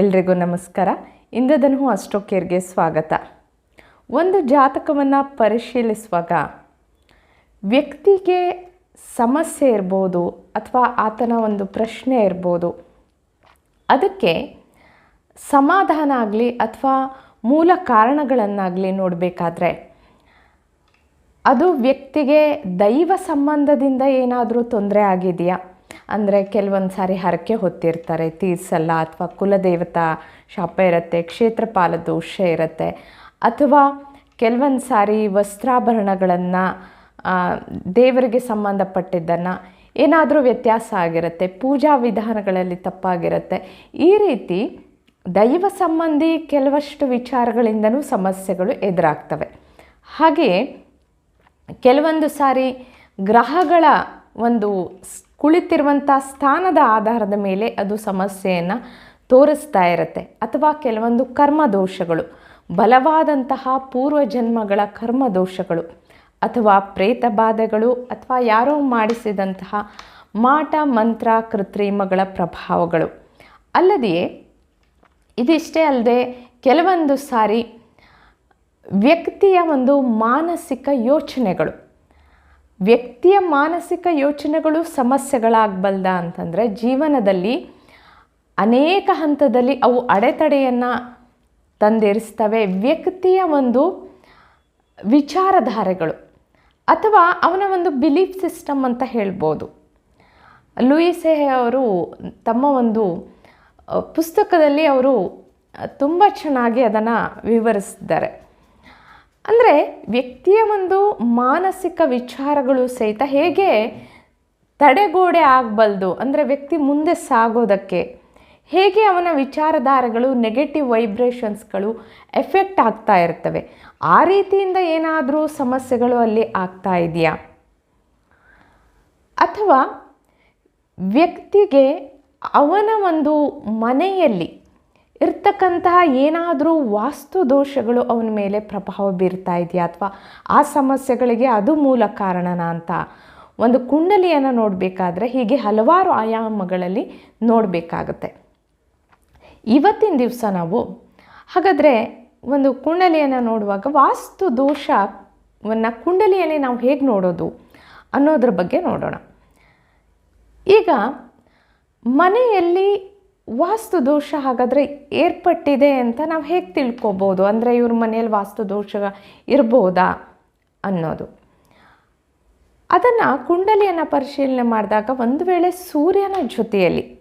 ಎಲ್ರಿಗೂ ನಮಸ್ಕಾರ. ಇಂದ್ರಧನು ಅಷ್ಟೋಕೇರ್ಗೆ ಸ್ವಾಗತ. ಒಂದು ಜಾತಕವನ್ನು ಪರಿಶೀಲಿಸುವಾಗ ವ್ಯಕ್ತಿಗೆ ಸಮಸ್ಯೆ ಇರ್ಬೋದು ಅಥವಾ ಆತನ ಒಂದು ಪ್ರಶ್ನೆ ಇರ್ಬೋದು, ಅದಕ್ಕೆ ಸಮಾಧಾನ ಆಗಲಿ ಅಥವಾ ಮೂಲ ಕಾರಣಗಳನ್ನಾಗಲಿ ನೋಡಬೇಕಾದ್ರೆ ಅದು ವ್ಯಕ್ತಿಗೆ ದೈವ ಸಂಬಂಧದಿಂದ ಏನಾದರೂ ತೊಂದರೆ ಆಗಿದೆಯಾ? ಅಂದರೆ ಕೆಲವೊಂದು ಸಾರಿ ಹರಕೆ ಹೊತ್ತಿರ್ತಾರೆ, ತೀರ್ಸಲ್ಲ ಅಥವಾ ಕುಲದೇವತಾ ಶಾಪ ಇರುತ್ತೆ ಕ್ಷೇತ್ರಪಾಲ ದೋಷ ಇರುತ್ತೆ. ಅಥವಾ ಕೆಲವೊಂದು ಸಾರಿ ವಸ್ತ್ರಾಭರಣಗಳನ್ನು ದೇವರಿಗೆ ಸಂಬಂಧಪಟ್ಟಿದ್ದನ್ನು ಏನಾದರೂ ವ್ಯತ್ಯಾಸ ಆಗಿರುತ್ತೆ, ಪೂಜಾ ವಿಧಾನಗಳಲ್ಲಿ ತಪ್ಪಾಗಿರುತ್ತೆ. ಈ ರೀತಿ ದೈವ ಸಂಬಂಧಿ ಕೆಲವಷ್ಟು ವಿಚಾರಗಳಿಂದನೂ ಸಮಸ್ಯೆಗಳು ಎದುರಾಗ್ತವೆ. ಹಾಗೆಯೇ ಕೆಲವೊಂದು ಸಾರಿ ಗ್ರಹಗಳ ಒಂದು ಕುಳಿತಿರುವಂಥ ಸ್ಥಾನದ ಆಧಾರದ ಮೇಲೆ ಅದು ಸಮಸ್ಯೆಯನ್ನು ತೋರಿಸ್ತಾ ಇರುತ್ತೆ. ಅಥವಾ ಕೆಲವೊಂದು ಕರ್ಮದೋಷಗಳು, ಬಲವಾದಂತಹ ಪೂರ್ವಜನ್ಮಗಳ ಕರ್ಮದೋಷಗಳು, ಅಥವಾ ಪ್ರೇತ ಬಾಧೆಗಳು, ಅಥವಾ ಯಾರೋ ಮಾಡಿಸಿದಂತಹ ಮಾಟ, ಮಂತ್ರ, ಕೃತ್ರಿಮಗಳ ಪ್ರಭಾವಗಳು. ಅಲ್ಲದೆಯೇ, ಇದಿಷ್ಟೇ ಅಲ್ಲದೆ ಕೆಲವೊಂದು ಸಾರಿ ವ್ಯಕ್ತಿಯ ಒಂದು ಮಾನಸಿಕ ಯೋಚನೆಗಳು ವ್ಯಕ್ತಿಯ ಮಾನಸಿಕ ಯೋಚನೆಗಳು ಸಮಸ್ಯೆಗಳಾಗಬಲ್ದ ಅಂತಂದರೆ ಜೀವನದಲ್ಲಿ ಅನೇಕ ಹಂತದಲ್ಲಿ ಅವು ಅಡೆತಡೆಯನ್ನು ತಂದಿರಿಸ್ತವೆ. ವ್ಯಕ್ತಿಯ ಒಂದು ವಿಚಾರಧಾರೆಗಳು ಅಥವಾ ಅವನ ಒಂದು ಬಿಲೀಫ್ ಸಿಸ್ಟಮ್ ಅಂತ ಹೇಳ್ಬೋದು. ಲೂಯಿಸೆ ಅವರು ತಮ್ಮ ಒಂದು ಪುಸ್ತಕದಲ್ಲಿ ಅವರು ತುಂಬ ಚೆನ್ನಾಗಿ ಅದನ್ನು ವಿವರಿಸಿದ್ದಾರೆ. ಅಂದರೆ ವ್ಯಕ್ತಿಯ ಒಂದು ಮಾನಸಿಕ ವಿಚಾರಗಳು ಸಹಿತ ಹೇಗೆ ತಡೆಗೋಡೆ ಆಗಬಲ್ದು, ಅಂದರೆ ವ್ಯಕ್ತಿ ಮುಂದೆ ಸಾಗೋದಕ್ಕೆ ಹೇಗೆ ಅವನ ವಿಚಾರಧಾರೆಗಳು ನೆಗೆಟಿವ್ ವೈಬ್ರೇಷನ್ಸ್ಗಳು ಎಫೆಕ್ಟ್ ಆಗ್ತಾ ಇರ್ತವೆ? ಆ ರೀತಿಯಿಂದ ಏನಾದರೂ ಸಮಸ್ಯೆಗಳು ಅಲ್ಲಿ ಆಗ್ತಾ ಇದೆಯಾ? ಅಥವಾ ವ್ಯಕ್ತಿಗೆ ಅವನ ಒಂದು ಮನೆಯಲ್ಲಿ ಇರ್ತಕ್ಕಂತಹ ಏನಾದರೂ ವಾಸ್ತು ದೋಷಗಳು ಅವನ ಮೇಲೆ ಪ್ರಭಾವ ಬೀರ್ತಾ ಇದೆಯಾ ಅಥವಾ ಆ ಸಮಸ್ಯೆಗಳಿಗೆ ಅದು ಮೂಲ ಕಾರಣನ ಅಂತ ಒಂದು ಕುಂಡಲಿಯನ್ನು ನೋಡಬೇಕಾದ್ರೆ ಹೀಗೆ ಹಲವಾರು ಆಯಾಮಗಳಲ್ಲಿ ನೋಡಬೇಕಾಗುತ್ತೆ. ಇವತ್ತಿನ ದಿವಸ ನಾವು ಹಾಗಾದರೆ ಒಂದು ಕುಂಡಲಿಯನ್ನು ನೋಡುವಾಗ ವಾಸ್ತು ದೋಷವನ್ನು ಕುಂಡಲಿಯಲ್ಲಿ ನಾವು ಹೇಗೆ ನೋಡೋದು ಅನ್ನೋದ್ರ ಬಗ್ಗೆ ನೋಡೋಣ. ಈಗ ಮನೆಯಲ್ಲಿ ವಾಸ್ತು ದೋಷ ಹಾಗಾದರೆ ಏರ್ಪಟ್ಟಿದೆ ಅಂತ ನಾವು ಹೇಗೆ ತಿಳ್ಕೊಬೋದು? ಅಂದರೆ ಇವ್ರ ಮನೆಯಲ್ಲಿ ವಾಸ್ತು ದೋಷ ಇರ್ಬೋದಾ ಅನ್ನೋದು. ಅದನ್ನು ಕುಂಡಲಿಯನ್ನು ಪರಿಶೀಲನೆ ಮಾಡಿದಾಗ ಒಂದು ವೇಳೆ ಸೂರ್ಯನ ಜೊತೆಯಲ್ಲಿ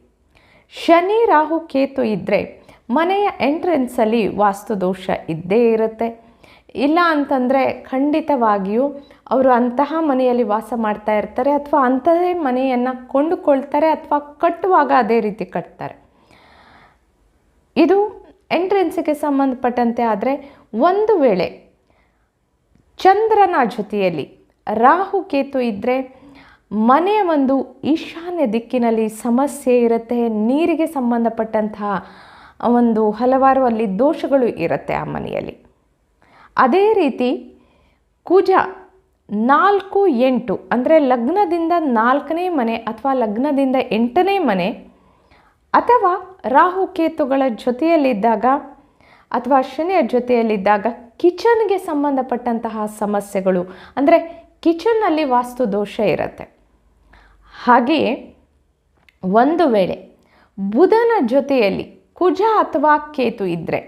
ಶನಿ, ರಾಹು, ಕೇತು ಇದ್ದರೆ ಮನೆಯ ಎಂಟ್ರೆನ್ಸಲ್ಲಿ ವಾಸ್ತು ದೋಷ ಇದ್ದೇ ಇರುತ್ತೆ. ಇಲ್ಲ ಅಂತಂದರೆ ಖಂಡಿತವಾಗಿಯೂ ಅವರು ಅಂತಹ ಮನೆಯಲ್ಲಿ ವಾಸ ಮಾಡ್ತಾ ಇರ್ತಾರೆ ಅಥವಾ ಅಂಥದೇ ಮನೆಯನ್ನು ಕೊಂಡುಕೊಳ್ತಾರೆ ಅಥವಾ ಕಟ್ಟುವಾಗ ಅದೇ ರೀತಿ ಕಟ್ತಾರೆ. ಇದು ಎಂಟ್ರೆನ್ಸಿಗೆ ಸಂಬಂಧಪಟ್ಟಂತೆ ಆದರೆ ಒಂದು ವೇಳೆ ಚಂದ್ರನ ಜೊತೆಯಲ್ಲಿ ರಾಹು ಕೇತು ಇದ್ದರೆ ಮನೆಯ ಒಂದು ಈಶಾನ್ಯ ದಿಕ್ಕಿನಲ್ಲಿ ಸಮಸ್ಯೆ ಇರುತ್ತೆ, ನೀರಿಗೆ ಸಂಬಂಧಪಟ್ಟಂತಹ ಒಂದು ಹಲವಾರು ಅಲ್ಲಿ ದೋಷಗಳು ಇರುತ್ತೆ ಆ ಮನೆಯಲ್ಲಿ. ಅದೇ ರೀತಿ ಕುಜ ನಾಲ್ಕು ಎಂಟು ಅಂದರೆ ಲಗ್ನದಿಂದ ನಾಲ್ಕನೇ ಮನೆ ಅಥವಾ ಲಗ್ನದಿಂದ ಎಂಟನೇ ಮನೆ ಅಥವಾ ರಾಹು ಕೇತುಗಳ ಜೊತೆಯಲ್ಲಿದ್ದಾಗ ಅಥವಾ ಶನಿಯ ಜೊತೆಯಲ್ಲಿದ್ದಾಗ ಕಿಚನ್ಗೆ ಸಂಬಂಧಪಟ್ಟಂತಹ ಸಮಸ್ಯೆಗಳು, ಅಂದರೆ ಕಿಚನ್ನಲ್ಲಿ ವಾಸ್ತು ದೋಷ ಇರುತ್ತೆ. ಹಾಗೆಯೇ ಒಂದು ವೇಳೆ ಬುಧನ ಜೊತೆಯಲ್ಲಿ ಕುಜ ಅಥವಾ ಕೇತು ಇದ್ದರೆ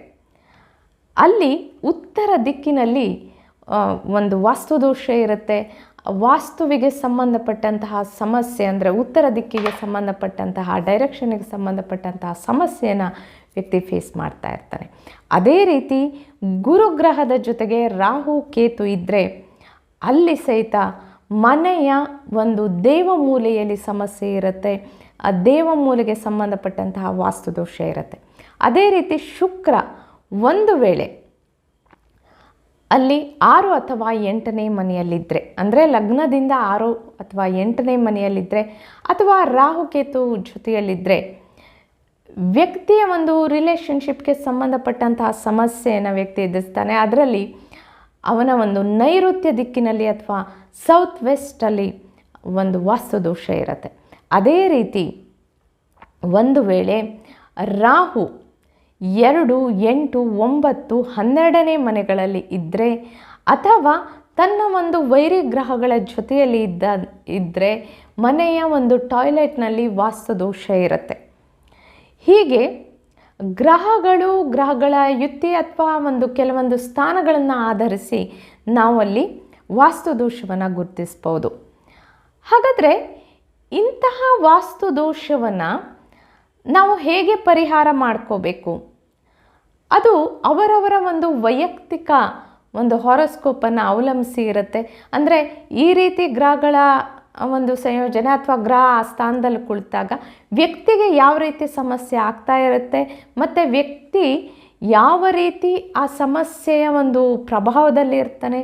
ಅಲ್ಲಿ ಉತ್ತರ ದಿಕ್ಕಿನಲ್ಲಿ ಒಂದು ಒಂದು ವಾಸ್ತುದೋಷ ಇರುತ್ತೆ ವಾಸ್ತುವಿಗೆ ಸಂಬಂಧಪಟ್ಟಂತಹ ಸಮಸ್ಯೆ ಅಂದರೆ ಉತ್ತರ ದಿಕ್ಕಿಗೆ ಸಂಬಂಧಪಟ್ಟಂತಹ, ಡೈರೆಕ್ಷನ್ಗೆ ಸಂಬಂಧಪಟ್ಟಂತಹ ಸಮಸ್ಯೆಯನ್ನು ವ್ಯಕ್ತಿ ಫೇಸ್ ಮಾಡ್ತಾ ಇರ್ತಾನೆ. ಅದೇ ರೀತಿ ಗುರುಗ್ರಹದ ಜೊತೆಗೆ ರಾಹು ಕೇತು ಇದ್ದರೆ ಅಲ್ಲಿ ಸಹಿತ ಮನೆಯ ಒಂದು ದೇವ ಮೂಲೆಯಲ್ಲಿ ಸಮಸ್ಯೆ ಇರುತ್ತೆ, ಆ ದೇವ ಮೂಲೆಗೆ ಸಂಬಂಧಪಟ್ಟಂತಹ ವಾಸ್ತುದೋಷ ಇರುತ್ತೆ. ಅದೇ ರೀತಿ ಶುಕ್ರ ಒಂದು ವೇಳೆ ಅಲ್ಲಿ ಆರು ಅಥವಾ ಎಂಟನೇ ಮನೆಯಲ್ಲಿದ್ದರೆ ಅಂದರೆ ಲಗ್ನದಿಂದ ಆರು ಅಥವಾ ಎಂಟನೇ ಮನೆಯಲ್ಲಿದ್ದರೆ ಅಥವಾ ರಾಹುಕೇತು ಜೊತೆಯಲ್ಲಿದ್ದರೆ ವ್ಯಕ್ತಿಯ ಒಂದು ರಿಲೇಷನ್ಶಿಪ್ಗೆ ಸಂಬಂಧಪಟ್ಟಂತಹ ಸಮಸ್ಯೆಯನ್ನು ವ್ಯಕ್ತಿ ಎದುರಿಸ್ತಾನೆ. ಅದರಲ್ಲಿ ಅವನ ಒಂದು ನೈಋತ್ಯ ದಿಕ್ಕಿನಲ್ಲಿ ಅಥವಾ ಸೌತ್ ವೆಸ್ಟಲ್ಲಿ ಒಂದು ವಾಸ್ತುದೋಷ ಇರುತ್ತೆ. ಅದೇ ರೀತಿ ಒಂದು ವೇಳೆ ರಾಹು ಎರಡು, ಎಂಟು, ಒಂಬತ್ತು, ಹನ್ನೆರಡನೇ ಮನೆಗಳಲ್ಲಿ ಇದ್ದರೆ ಅಥವಾ ತನ್ನ ಒಂದು ವೈರಿ ಗ್ರಹಗಳ ಜೊತೆಯಲ್ಲಿ ಇದ್ದ ಇದ್ದರೆ ಮನೆಯ ಒಂದು ಟಾಯ್ಲೆಟ್ನಲ್ಲಿ ವಾಸ್ತುದೋಷ ಇರುತ್ತೆ. ಹೀಗೆ ಗ್ರಹಗಳು ಗ್ರಹಗಳ ಯುತಿ ಅಥವಾ ಒಂದು ಕೆಲವೊಂದು ಸ್ಥಾನಗಳನ್ನು ಆಧರಿಸಿ ನಾವಲ್ಲಿ ವಾಸ್ತುದೋಷವನ್ನು ಗುರುತಿಸ್ಬೋದು. ಹಾಗಾದರೆ ಇಂತಹ ವಾಸ್ತುದೋಷವನ್ನು ನಾವು ಹೇಗೆ ಪರಿಹಾರ ಮಾಡ್ಕೋಬೇಕು? ಅದು ಅವರವರ ಒಂದು ವೈಯಕ್ತಿಕ ಒಂದು ಹಾರೋಸ್ಕೋಪನ್ನು ಅವಲಂಬಿಸಿ ಇರುತ್ತೆ. ಅಂದರೆ ಈ ರೀತಿ ಗ್ರಹಗಳ ಒಂದು ಸಂಯೋಜನೆ ಅಥವಾ ಗ್ರಹ ಆ ಸ್ಥಾನದಲ್ಲಿ ಕುಳಿತಾಗ ವ್ಯಕ್ತಿಗೆ ಯಾವ ರೀತಿ ಸಮಸ್ಯೆ ಆಗ್ತಾ ಇರುತ್ತೆ, ಮತ್ತು ವ್ಯಕ್ತಿ ಯಾವ ರೀತಿ ಆ ಸಮಸ್ಯೆಯ ಒಂದು ಪ್ರಭಾವದಲ್ಲಿ ಇರ್ತಾನೆ,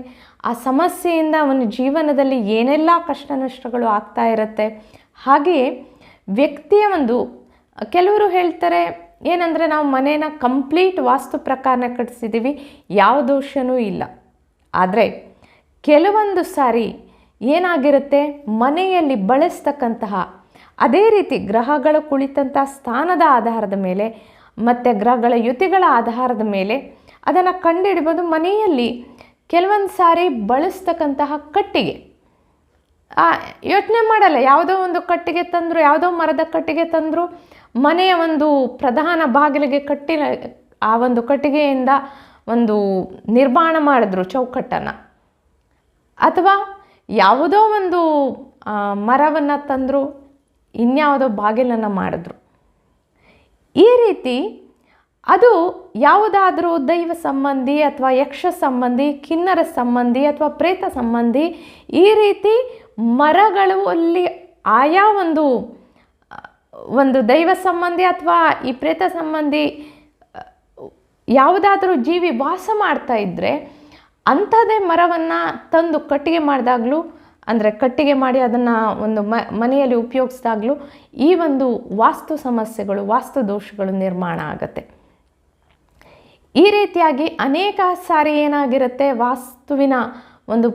ಆ ಸಮಸ್ಯೆಯಿಂದ ಅವನ ಜೀವನದಲ್ಲಿ ಏನೆಲ್ಲ ಕಷ್ಟ ನಷ್ಟಗಳು ಆಗ್ತಾ ಇರುತ್ತೆ. ಹಾಗೆಯೇ ವ್ಯಕ್ತಿಯ ಒಂದು, ಕೆಲವರು ಹೇಳ್ತಾರೆ ಏನಂದರೆ ನಾವು ಮನೇನ ಕಂಪ್ಲೀಟ್ ವಾಸ್ತು ಪ್ರಕಾರನ ಕಟ್ಟಿಸಿದ್ದೀವಿ ಯಾವ ದೋಷನೂ ಇಲ್ಲ. ಆದರೆ ಕೆಲವೊಂದು ಸಾರಿ ಏನಾಗಿರುತ್ತೆ, ಮನೆಯಲ್ಲಿ ಬಳಸ್ತಕ್ಕಂತಹ ಅದೇ ರೀತಿ ಗ್ರಹಗಳು ಕುಳಿತಂಥ ಸ್ಥಾನದ ಆಧಾರದ ಮೇಲೆ ಮತ್ತು ಗ್ರಹಗಳ ಯುತಿಗಳ ಆಧಾರದ ಮೇಲೆ ಅದನ್ನು ಕಂಡುಹಿಡ್ಬೋದು ಮನೆಯಲ್ಲಿ. ಕೆಲವೊಂದು ಸಾರಿ ಬಳಸ್ತಕ್ಕಂತಹ ಕಟ್ಟಿಗೆ. ಯೋಚನೆ ಮಾಡಲ್ಲ, ಯಾವುದೋ ಒಂದು ಕಟ್ಟಿಗೆ ತಂದರು, ಯಾವುದೋ ಮರದ ಕಟ್ಟಿಗೆ ತಂದರು ಮನೆಯ ಒಂದು ಪ್ರಧಾನ ಬಾಗಿಲಿಗೆ ಕಟ್ಟಿನ, ಆ ಒಂದು ಕಟ್ಟಿಗೆಯಿಂದ ಒಂದು ನಿರ್ಮಾಣ ಮಾಡಿದ್ರು ಚೌಕಟ್ಟನ್ನು. ಅಥವಾ ಯಾವುದೋ ಒಂದು ಮರವನ್ನು ತಂದರು, ಇನ್ಯಾವುದೋ ಬಾಗಿಲನ್ನು ಮಾಡಿದ್ರು. ಈ ರೀತಿ ಅದು ಯಾವುದಾದರೂ ದೈವ ಸಂಬಂಧಿ ಅಥವಾ ಯಕ್ಷ ಸಂಬಂಧಿ, ಕಿನ್ನರ ಸಂಬಂಧಿ ಅಥವಾ ಪ್ರೇತ ಸಂಬಂಧಿ ಈ ರೀತಿ ಮರಗಳು ಅಲ್ಲಿ ಆಯಾ ಒಂದು ಒಂದು ದೈವ ಸಂಬಂಧಿ ಅಥವಾ ಈ ಪ್ರೇತ ಸಂಬಂಧಿ ಯಾವುದಾದರೂ ಜೀವಿ ವಾಸ ಮಾಡ್ತಾ ಇದ್ದರೆ ಅಂಥದ್ದೇ ಮರವನ್ನು ತಂದು ಕಟ್ಟಿಗೆ ಮಾಡಿದಾಗಲೂ, ಅಂದರೆ ಕಟ್ಟಿಗೆ ಮಾಡಿ ಅದನ್ನು ಒಂದು ಮನೆಯಲ್ಲಿ ಉಪಯೋಗಿಸಿದಾಗಲೂ ಈ ಒಂದು ವಾಸ್ತು ಸಮಸ್ಯೆಗಳು, ವಾಸ್ತು ದೋಷಗಳು ನಿರ್ಮಾಣ ಆಗುತ್ತೆ. ಈ ರೀತಿಯಾಗಿ ಅನೇಕ ಸಾರಿ ಏನಾಗಿರುತ್ತೆ, ವಾಸ್ತುವಿನ ಒಂದು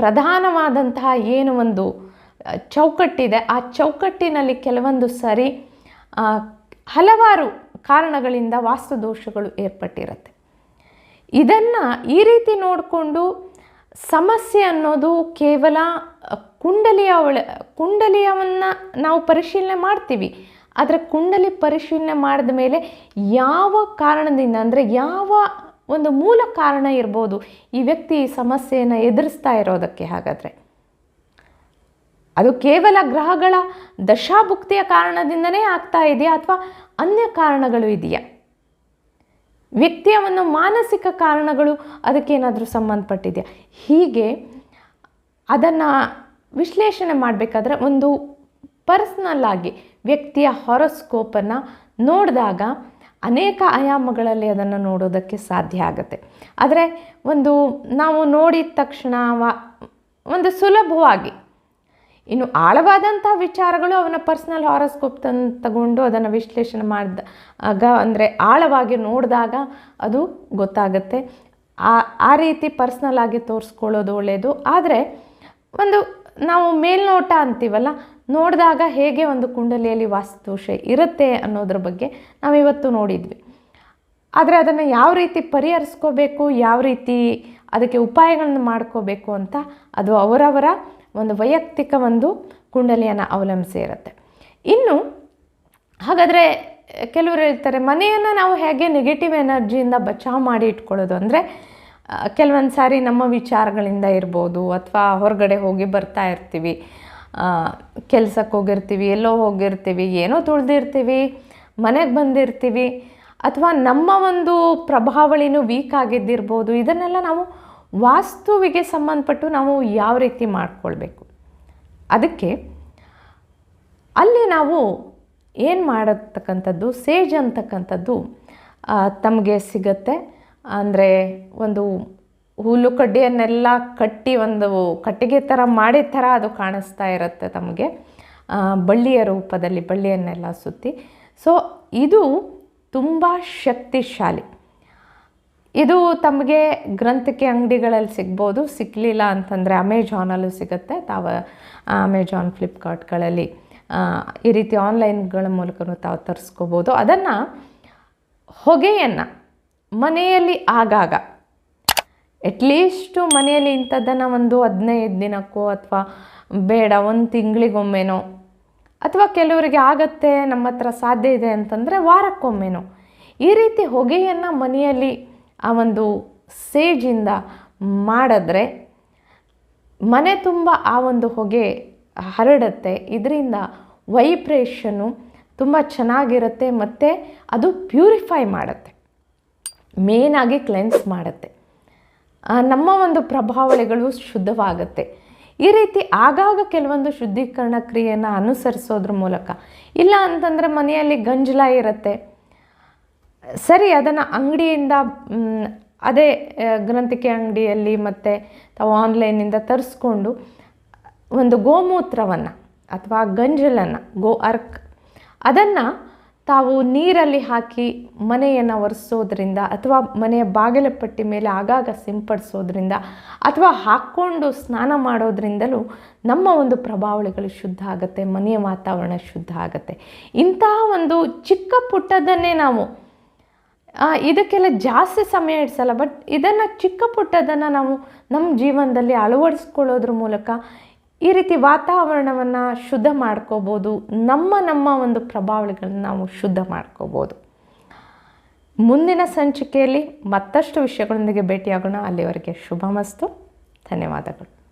ಪ್ರಧಾನವಾದಂತಹ ಏನು ಒಂದು ಚೌಕಟ್ಟಿದೆ. ಆ ಚೌಕಟ್ಟಿನಲ್ಲಿ ಕೆಲವೊಂದು ಸರಿ ಹಲವಾರು ಕಾರಣಗಳಿಂದ ವಾಸ್ತು ದೋಷಗಳು ಏರ್ಪಟ್ಟಿರುತ್ತೆ. ಇದನ್ನು ಈ ರೀತಿ ನೋಡಿಕೊಂಡು ಸಮಸ್ಯೆ ಅನ್ನೋದು ಕೇವಲ ಕುಂಡಲಿಯ ಒಳ, ಕುಂಡಲಿಯವನ್ನು ನಾವು ಪರಿಶೀಲನೆ ಮಾಡ್ತೀವಿ. ಆದರೆ ಕುಂಡಲಿ ಪರಿಶೀಲನೆ ಮಾಡಿದ ಮೇಲೆ ಯಾವ ಕಾರಣದಿಂದ, ಅಂದರೆ ಯಾವ ಒಂದು ಮೂಲ ಕಾರಣ ಇರ್ಬೋದು ಈ ವ್ಯಕ್ತಿ ಸಮಸ್ಯೆಯನ್ನು ಎದುರಿಸ್ತಾ ಇರೋದಕ್ಕೆ ಹಾಗಾದರೆ? ಅದು ಕೇವಲ ಗ್ರಹಗಳ ದಶಾಭುಕ್ತಿಯ ಕಾರಣದಿಂದನೇ ಆಗ್ತಾ ಇದೆಯಾ ಅಥವಾ ಅನ್ಯ ಕಾರಣಗಳು ಇದೆಯಾ? ವ್ಯಕ್ತಿಯ ಒಂದು ಮಾನಸಿಕ ಕಾರಣಗಳು ಅದಕ್ಕೇನಾದರೂ ಸಂಬಂಧಪಟ್ಟಿದೆಯಾ? ಹೀಗೆ ಅದನ್ನು ವಿಶ್ಲೇಷಣೆ ಮಾಡಬೇಕಾದ್ರೆ ಒಂದು ಪರ್ಸ್ನಲ್ ಆಗಿ ವ್ಯಕ್ತಿಯ ಹೊರಸ್ಕೋಪನ್ನು ನೋಡಿದಾಗ ಅನೇಕ ಆಯಾಮಗಳಲ್ಲಿ ಅದನ್ನು ನೋಡೋದಕ್ಕೆ ಸಾಧ್ಯ ಆಗುತ್ತೆ. ಆದರೆ ಒಂದು ನಾವು ನೋಡಿದ ತಕ್ಷಣ ಒಂದು ಸುಲಭವಾಗಿ ಇನ್ನು ಆಳವಾದಂಥ ವಿಚಾರಗಳು ಅವನ ಪರ್ಸ್ನಲ್ ಹಾರೋಸ್ಕೋಪ್ ತನ್ ತಗೊಂಡು ಅದನ್ನು ವಿಶ್ಲೇಷಣೆ ಮಾಡಿದ, ಆಗ ಅಂದರೆ ಆಳವಾಗಿ ನೋಡಿದಾಗ ಅದು ಗೊತ್ತಾಗುತ್ತೆ. ಆ ಆ ರೀತಿ ಪರ್ಸ್ನಲ್ ಆಗಿ ತೋರಿಸ್ಕೊಳ್ಳೋದು ಒಳ್ಳೆಯದು ಆದರೆ ಒಂದು ನಾವು ಮೇಲ್ನೋಟ ಅಂತೀವಲ್ಲ, ನೋಡಿದಾಗ ಹೇಗೆ ಒಂದು ಕುಂಡಲಿಯಲ್ಲಿ ವಾಸ್ತುದೋಷ ಇರುತ್ತೆ ಅನ್ನೋದ್ರ ಬಗ್ಗೆ ನಾವಿವತ್ತು ನೋಡಿದ್ವಿ. ಆದರೆ ಅದನ್ನು ಯಾವ ರೀತಿ ಪರಿಹರಿಸ್ಕೋಬೇಕು, ಯಾವ ರೀತಿ ಅದಕ್ಕೆ ಉಪಾಯಗಳನ್ನು ಮಾಡ್ಕೋಬೇಕು ಅಂತ ಅದು ಅವರವರ ಒಂದು ವೈಯಕ್ತಿಕ ಒಂದು ಕುಂಡಲಿಯನ್ನು ಅವಲಂಬಿಸಿ ಇರುತ್ತೆ. ಇನ್ನು ಹಾಗಾದರೆ ಕೆಲವರು ಹೇಳ್ತಾರೆ, ಮನೆಯನ್ನು ನಾವು ಹೇಗೆ ನೆಗೆಟಿವ್ ಎನರ್ಜಿಯಿಂದ ಬಚಾವ್ ಮಾಡಿ ಇಟ್ಕೊಳ್ಳೋದು ಅಂದರೆ ಕೆಲವೊಂದು ಸಾರಿ ನಮ್ಮ ವಿಚಾರಗಳಿಂದ ಇರ್ಬೋದು, ಅಥವಾ ಹೊರಗಡೆ ಹೋಗಿ ಬರ್ತಾ ಇರ್ತೀವಿ ಕೆಲಸಕ್ಕೆ ಹೋಗಿರ್ತೀವಿ, ಎಲ್ಲೋ ಹೋಗಿರ್ತೀವಿ, ಏನೋ ತುಳಿದಿರ್ತೀವಿ, ಮನೆಗೆ ಬಂದಿರ್ತೀವಿ, ಅಥವಾ ನಮ್ಮ ಒಂದು ಪ್ರಭಾವಳಿನೂ ವೀಕ್ ಆಗಿದ್ದಿರ್ಬೋದು, ಇದನ್ನೆಲ್ಲ ನಾವು ವಾಸ್ತುವಿಗೆ ಸಂಬಂಧಪಟ್ಟು ನಾವು ಯಾವ ರೀತಿ ಮಾಡಿಕೊಳ್ಬೇಕು? ಅದಕ್ಕೆ ಅಲ್ಲಿ ನಾವು ಏನು ಮಾಡತಕ್ಕಂಥದ್ದು, ಸೇಜ್ ಅಂತಕ್ಕಂಥದ್ದು ತಮಗೆ ಸಿಗತ್ತೆ. ಅಂದರೆ ಒಂದು ಹುಲ್ಲು ಕಡ್ಡಿಯನ್ನೆಲ್ಲ ಕಟ್ಟಿ ಒಂದು ಕಟ್ಟಿಗೆ ಥರ ಮಾಡಿದ ಥರ ಅದು ಕಾಣಿಸ್ತಾ ಇರುತ್ತೆ ತಮಗೆ. ಬಳ್ಳಿಯ ರೂಪದಲ್ಲಿ ಬಳ್ಳಿಯನ್ನೆಲ್ಲ ಸುತ್ತಿ. ಸೊ ಇದು ತುಂಬ ಶಕ್ತಿಶಾಲಿ. ಇದು ತಮಗೆ ಗ್ರಂಥಿಕೆ ಅಂಗಡಿಗಳಲ್ಲಿ ಸಿಗ್ಬೋದು ಸಿಕ್ಕಲಿಲ್ಲ ಅಂತಂದರೆ ಅಮೆಜಾನಲ್ಲೂ ಸಿಗುತ್ತೆ. ತಾವು ಅಮೆಜಾನ್ ಫ್ಲಿಪ್ಕಾರ್ಟ್ಗಳಲ್ಲಿ ಈ ರೀತಿ ಆನ್ಲೈನ್ಗಳ ಮೂಲಕನೂ ತಾವು ತರಿಸ್ಕೋಬೋದು. ಅದನ್ನು ಹೊಗೆಯನ್ನು ಮನೆಯಲ್ಲಿ ಆಗಾಗ ಎಟ್ಲೀಸ್ಟು ಮನೆಯಲ್ಲಿ ಇಂಥದ್ದನ್ನು ಒಂದು ಹದಿನೈದು ದಿನಕ್ಕೋ ಅಥವಾ ಬೇಡ, ಒಂದು ತಿಂಗಳಿಗೊಮ್ಮೆನೋ, ಅಥವಾ ಕೆಲವರಿಗೆ ಆಗತ್ತೆ, ನಮ್ಮ ಹತ್ರ ಸಾಧ್ಯ ಇದೆ ಅಂತಂದರೆ ವಾರಕ್ಕೊಮ್ಮೆನೋ, ಈ ರೀತಿ ಹೊಗೆಯನ್ನು ಮನೆಯಲ್ಲಿ ಆ ಒಂದು ಸೇಜಿಂದ ಮಾಡಿದ್ರೆ ಮನೆ ತುಂಬ ಆ ಒಂದು ಹೊಗೆ ಹರಡುತ್ತೆ. ಇದರಿಂದ ವೈಬ್ರೇಷನ್ನು ತುಂಬ ಚೆನ್ನಾಗಿರುತ್ತೆ ಮತ್ತು ಅದು ಪ್ಯೂರಿಫೈ ಮಾಡುತ್ತೆ. ಮೇನಾಗಿ ಕ್ಲೆನ್ಸ್ ಮಾಡುತ್ತೆ. ನಮ್ಮ ಒಂದು ಪ್ರಭಾವಳಿಗಳು ಶುದ್ಧವಾಗುತ್ತೆ. ಈ ರೀತಿ ಆಗಾಗ ಕೆಲವೊಂದು ಶುದ್ಧೀಕರಣ ಕ್ರಿಯೆಯನ್ನು ಅನುಸರಿಸೋದ್ರ ಮೂಲಕ. ಇಲ್ಲ ಅಂತಂದರೆ ಮನೆಯಲ್ಲಿ ಗಂಜಲ ಇರುತ್ತೆ. ಸರಿ, ಅದನ್ನು ಅಂಗಡಿಯಿಂದ ಅದೇ ಗ್ರಂಥಿಕೆ ಅಂಗಡಿಯಲ್ಲಿ ಮತ್ತು ತಾವು ಆನ್ಲೈನಿಂದ ತರಿಸ್ಕೊಂಡು, ಒಂದು ಗೋಮೂತ್ರವನ್ನು ಅಥವಾ ಗಂಜಲನ್ನು, ಗೋ ಅರ್ಕ್, ಅದನ್ನು ತಾವು ನೀರಲ್ಲಿ ಹಾಕಿ ಮನೆಯನ್ನು ಒರೆಸೋದ್ರಿಂದ ಅಥವಾ ಮನೆಯ ಬಾಗಿಲ ಪಟ್ಟಿ ಮೇಲೆ ಆಗಾಗ ಸಿಂಪಡಿಸೋದ್ರಿಂದ ಅಥವಾ ಹಾಕ್ಕೊಂಡು ಸ್ನಾನ ಮಾಡೋದ್ರಿಂದಲೂ ನಮ್ಮ ಒಂದು ಪ್ರಭಾವಳಿಗಳು ಶುದ್ಧ ಆಗುತ್ತೆ, ಮನೆಯ ವಾತಾವರಣ ಶುದ್ಧ ಆಗುತ್ತೆ. ಇಂತಹ ಒಂದು ಚಿಕ್ಕ ಪುಟ್ಟದನ್ನೇ ನಾವು ಇದಕ್ಕೆಲ್ಲ ಜಾಸ್ತಿ ಸಮಯ ಇಡ್ಸಲ್ಲ ಬಟ್ ಇದನ್ನು ಚಿಕ್ಕ ಪುಟ್ಟದನ್ನು ನಾವು ನಮ್ಮ ಜೀವನದಲ್ಲಿ ಅಳವಡಿಸ್ಕೊಳ್ಳೋದ್ರ ಮೂಲಕ ಈ ರೀತಿ ವಾತಾವರಣವನ್ನು ಶುದ್ಧ ಮಾಡ್ಕೋಬೋದು, ನಮ್ಮ ನಮ್ಮ ಒಂದು ಪ್ರಭಾವಗಳನ್ನು ನಾವು ಶುದ್ಧ ಮಾಡ್ಕೋಬೋದು. ಮುಂದಿನ ಸಂಚಿಕೆಯಲ್ಲಿ ಮತ್ತಷ್ಟು ವಿಷಯಗಳೊಂದಿಗೆ ಭೇಟಿಯಾಗೋಣ. ಅಲ್ಲಿವರೆಗೆ ಶುಭ ಮಸ್ತು ಧನ್ಯವಾದಗಳು.